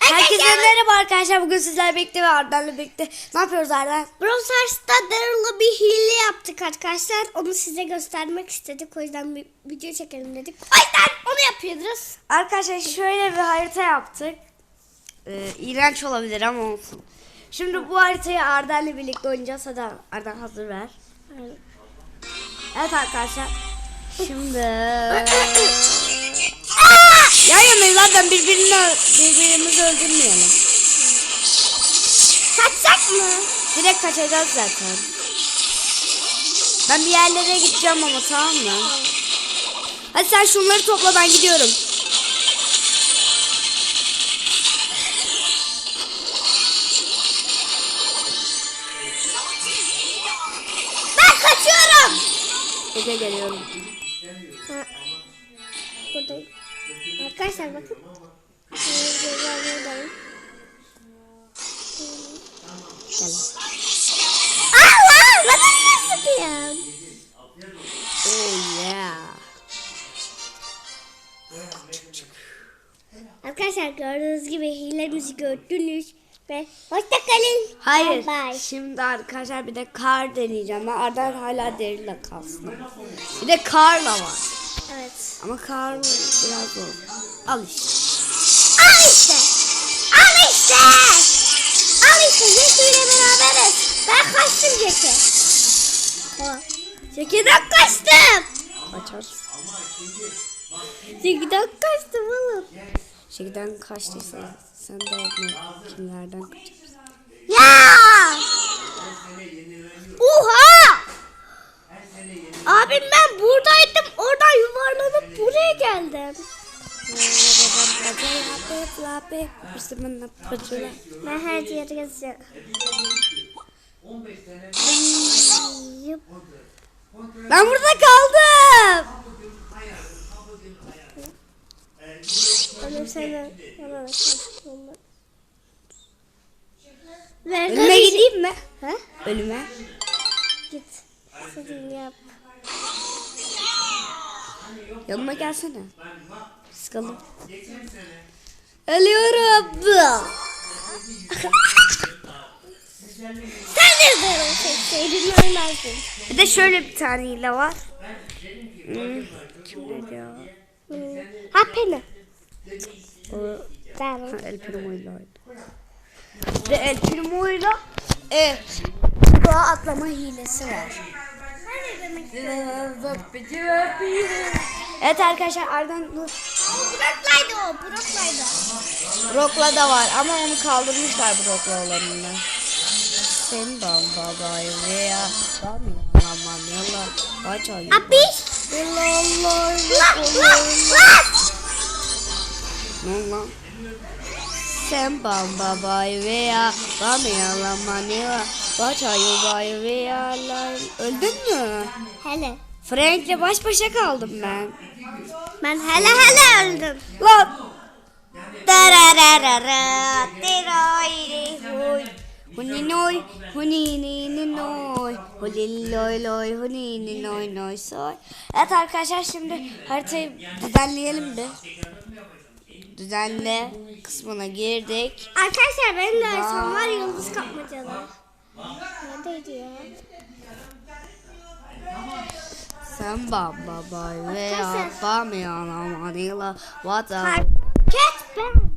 Herkese merhaba arkadaşlar. Bugün sizlerle birlikte ve Arda'yla birlikte ne yapıyoruz Arda? Brawl Stars'ta Daryl'la bir hile yaptık arkadaşlar. Onu size göstermek istedik. O yüzden bir video çekelim dedik. O yüzden onu yapıyoruz. Arkadaşlar şöyle bir harita yaptık. Ee, iğrenç olabilir ama olsun. Şimdi bu haritayı Arda'yla birlikte oynayacağız. Hadi Arda hazır ver. Evet arkadaşlar. Şimdi yanayız zaten birbirini birbirimizi öldürmeyelim. Kaçacak mı? Direkt kaçacağız zaten. Ben bir yerlere gideceğim ama tamam mı? Hadi sen şunları topla ben gidiyorum. Ben kaçıyorum. Ege geliyorum. Ha, buradayım. Arkadaşlar bakın. Buradayım. Gel. Allah! Bana niye sıkıyorsun? Oh yeah. Arkadaşlar gördüğünüz gibi hilemizi gördünüz. Ve hoşçakalın. Hayır. Bye bye. Şimdi arkadaşlar bir de kar deneyeceğim. Ben Arda hala deriyle kalsın. Bir de karla var. Evet. Ama kar biraz zor. Al işte. Al işte. Al işte. Al işte. Jesse ile beraberiz. Ben kaçtım Jesse. Tamam. Zeki'den kaçtım. Açarız. Zeki'den kaçtım oğlum. Şeyden kaçtıysa sen de ne, kimlerden kaçarsın? Ya. Oha. Abim ben buradaydım. Oradan yuvarlanıp buraya geldim. Ben her yeri. Yup. Ben burada kaldım. Annem sana. Ver Ölüme gideyim mi? Ha? Ölüme. Git. İstediğini yap. Yanıma gelsene. Sıkalım. Ölüyorum. Sen de böyle seçseydin oynarsın. Bir de şöyle bir tane hile var. Hmm, kim ya? Ha peni. O, Ben. ha, El Primo'yla oynadı. Bir de El Primo'yla evet. Dağa atlama hilesi var. Evet arkadaşlar Ardan Burak'laydı o. Burak'laydı. Brock'la da var ama onu kaldırmışlar Brock'la olanını. Sen bam babay veya bam. Abiş. Allah Lan lan lan. Ne lan? Sen bam babay veya bam yalla manila kaç ay bay veya lan. Öldün mü? Hele. Frank'le baş başa kaldım ben. Ben hele hele öldüm. Lan. Darararara, tiroyri huy. Huninoy, hunininoy, hulilloy loy, huninoy noy soy. Evet arkadaşlar şimdi haritayı düzenleyelim bir. Düzenle kısmına girdik. Arkadaşlar benim de son var yıldız kapmacalı. Neredeydi ya? Sen baba bay veya Arkadaşlar. bamyana manila vata. Cat ben.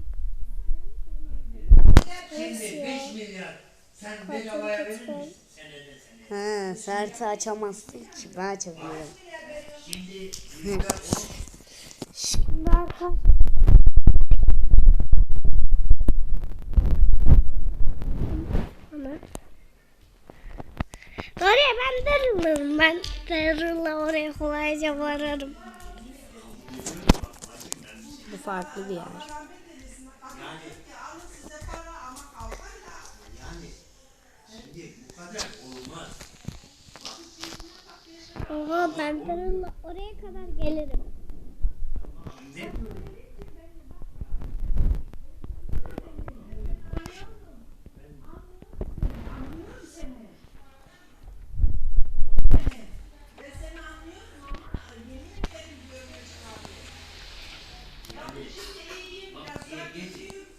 He, serti açamazsın ki ben açabiliyorum. Şimdi arkadaşlar. Oraya ben darılırım. Ben darılla oraya kolayca vararım. Bu farklı bir yer. Oha ben darılla oraya kadar gelirim.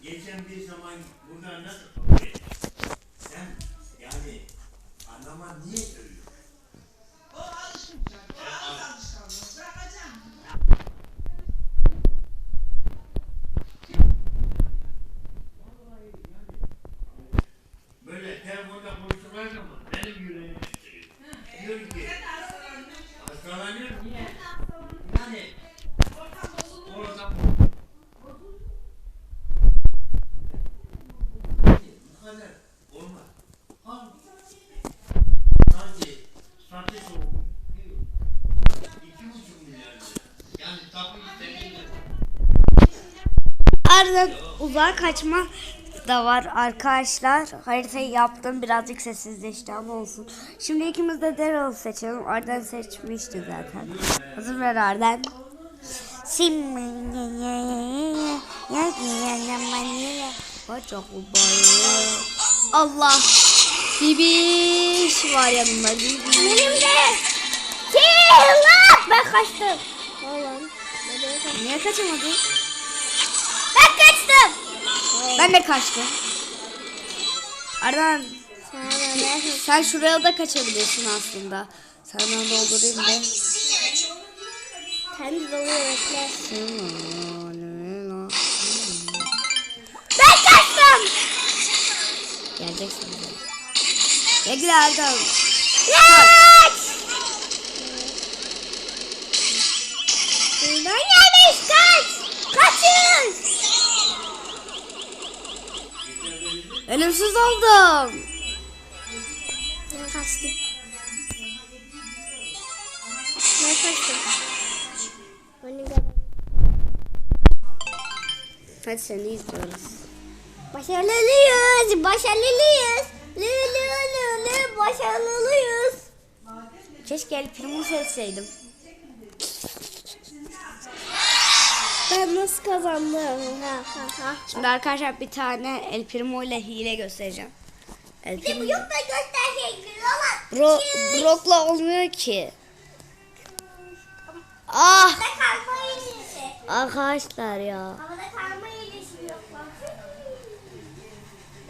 Geçen bir zaman burada nasıl? Sen yani anlama niye söylüyorsun? Böyle telefonda konuştukları zaman benim yüreğim titriyor. Diyorum ki hastalanıyorum niye? Yani uzağa kaçma da var arkadaşlar. Haritayı yaptım birazcık sessizleşti ama olsun. Şimdi ikimiz de Daryl seçelim. Arden seçmişti zaten. Hazır ver Arden. Allah. Bibiş var yanımda. Bibiş. Benim de. Ben kaçtım. Oğlum. Niye kaçamadın? Ben kaçtım. Ben de kaçtım. Arden Sen ne? sen şuraya da kaçabilirsin aslında. Senden doldurayım da. Kendi doluyor. Ben kaçtım. Geleceksin. Bekle Erdem. Kaç. Ölümsüz oldum. Ben kaçtım. Ben kaçtım. Beni gör. Hadi seni izliyoruz. Başarılıyız. Başarılıyız. Lü lü lü lü başarılıyız. Keşke El Primo seçseydim. Ben nasıl kazandım? Ha ha ha. Şimdi arkadaşlar bir tane El Primo ile hile göstereceğim. El Bir de bu Primo. yok da gösterecektir ama. Bro, Brock'la olmuyor ki. Ah Havada kalma iyisi. arkadaşlar ya. Havada kalma iyisi yok bak.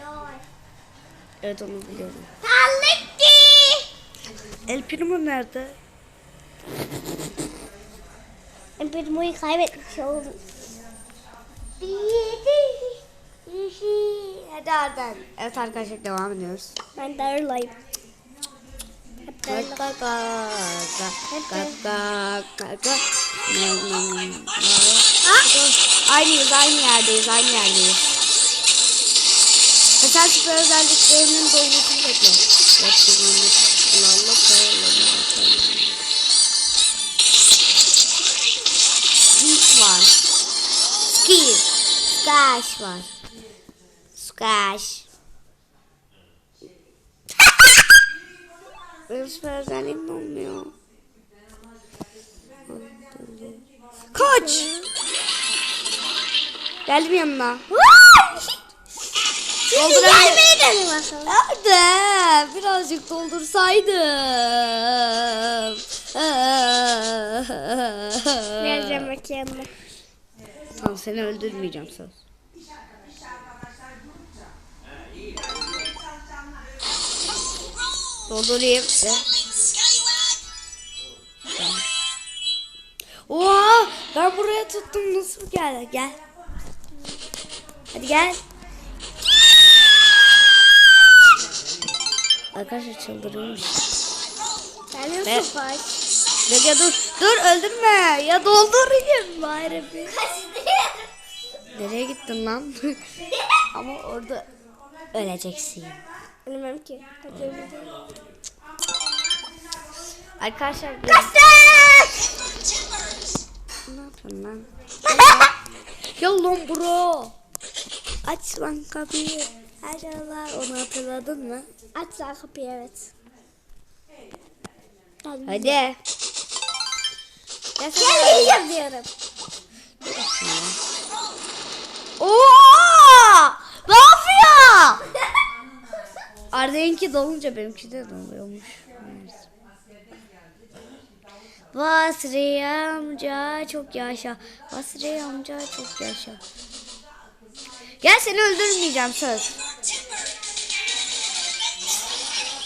Doğru. Evet onu biliyorum. Tallıktı. El Primo nerede? Empirmoyu kaybetmiş oldum. Hadi Arden. Evet arkadaşlar devam ediyoruz. Ben darılayım. Hep Aynıyız aynı yerdeyiz aynı yerdeyiz. Sen süper özelliklerinin dolmasını bekle. Yaptığımız lalla koyalım. Var. Ski. Scash var. Scash. Benim süper özelliğim olmuyor. Kaç! Geldim yanına. Şimdi gelmeyi. Nerede? Birazcık doldursaydım. Geleceğim bak yanına. Tamam seni öldürmeyeceğim söz. Doldurayım. Oha! Ben buraya tuttum. Nasıl geldi? Gel. Hadi gel. Arkadaşlar çıldırıyormuş. Sen Ve- nasıl baş? Ya dur, dur öldürme. Ya doldurayım bari bir. Kaçtı. Nereye gittin lan? Ama orada öleceksin. Bilmem ki. Arkadaşlar Kaçtık. ne yapıyorsun lan? ya lan bro. Aç lan kapıyı. Allah onu hatırladın mı? Aç sağ kapıyı evet. Hadi. Hadi. Ya sen Gelmeyeceğim diyorum. Oha! Ne yapıyor? Arda'nınki dolunca benimki de doluyormuş. Basri amca çok yaşa. Basri amca çok yaşa. Gel seni öldürmeyeceğim söz.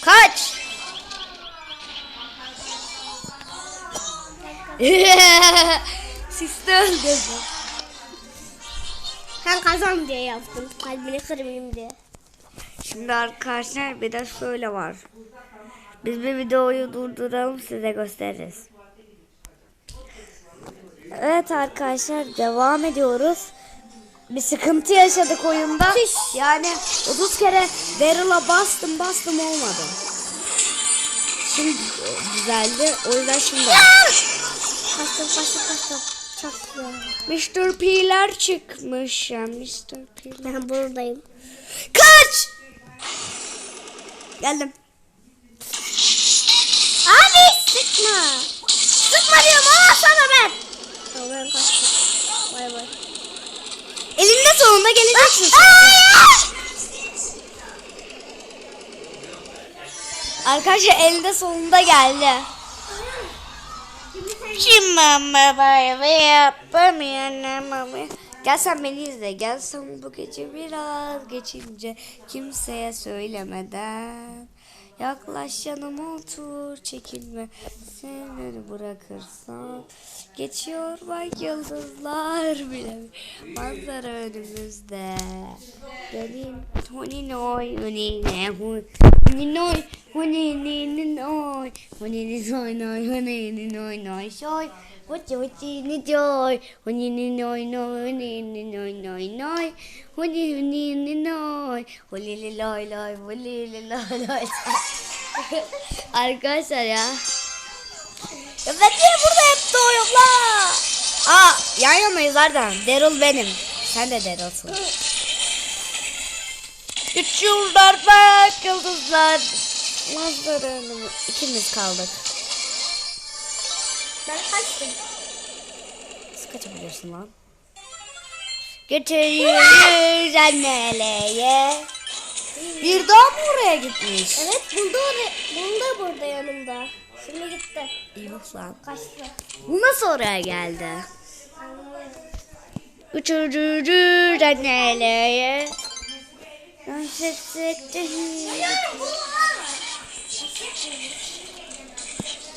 Kaç. Siz de öldürdün. Sen kazan diye yaptım. Kalbini kırmayayım diye. Şimdi arkadaşlar bir de şöyle var. Biz bir videoyu durduralım size gösteririz. Evet arkadaşlar devam ediyoruz. Bir sıkıntı yaşadık oyunda. Yani 30 kere Daryl'a bastım bastım olmadı. Şimdi düzeldi. O yüzden şimdi. Kaçtım kaçtım kaçtım. Mr. P'ler çıkmış ya Mr. P'ler. Ben buradayım. Kaç! Geldim. Abi sıkma. Sıkma diyorum ama sana ben. Tamam ben kaçtım. Bay bay. Elinde sonunda geleceksin. Arkadaşlar elinde sonunda geldi. Bay bay yapamayan mama. Gel sen beni izle. Gel sen bu gece biraz geçince kimseye söylemeden. Yaklaş yanıma otur çekinme sen beni bırakırsan Geçiyor bak yıldızlar bile manzara önümüzde Gelin Honi noy honi ne hu Honi noy honi ni ni noy Honi ni soy noy honi ni noy noy soy Vuchi vuchi ni joy Honi ni noy noy honi ni noy noy noy Honi ni ni noy Holi li loy loy holi li loy loy Arkadaşlar ya ya ben niye burada hep doğuyorum la? Aa yan yanayız Arda. Daryl benim. Sen de Daryl'sın. Yıldızlar bak yıldızlar. Manzara önümü. İkimiz kaldık. Ben kaçtım. Nasıl kaçabiliyorsun lan? Götürüyoruz anneleye. Bir daha mı oraya gitmiş? Evet bunda oraya, bunda burada yanımda. Şimdi gitti. Yok lan. Kaçtı. Bu nasıl oraya geldi? Uçurucu anneleye.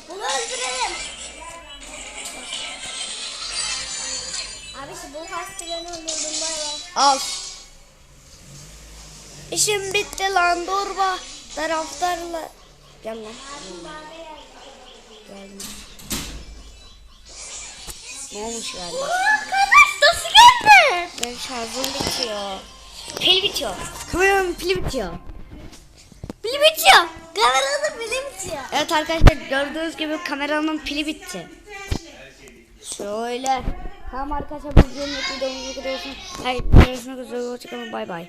Bunu öldürelim. Abi şu bu hastalarını öldürdüm bay bay. Al. İşim bitti lan durma. Taraftarla. Gel lan. Gel. Ne olmuş yani? Arkadaş nasıl geldi? Benim şarjım bitiyor. Pil bitiyor. Kameramın pili bitiyor. Pili bitiyor. Kameranın pili bitiyor. Evet arkadaşlar gördüğünüz gibi kameranın pili bitti. Şöyle. Tamam arkadaşlar bu videonun videomuzun videosunu. Hayır, görüşmek üzere. Hoşçakalın. Bay bay.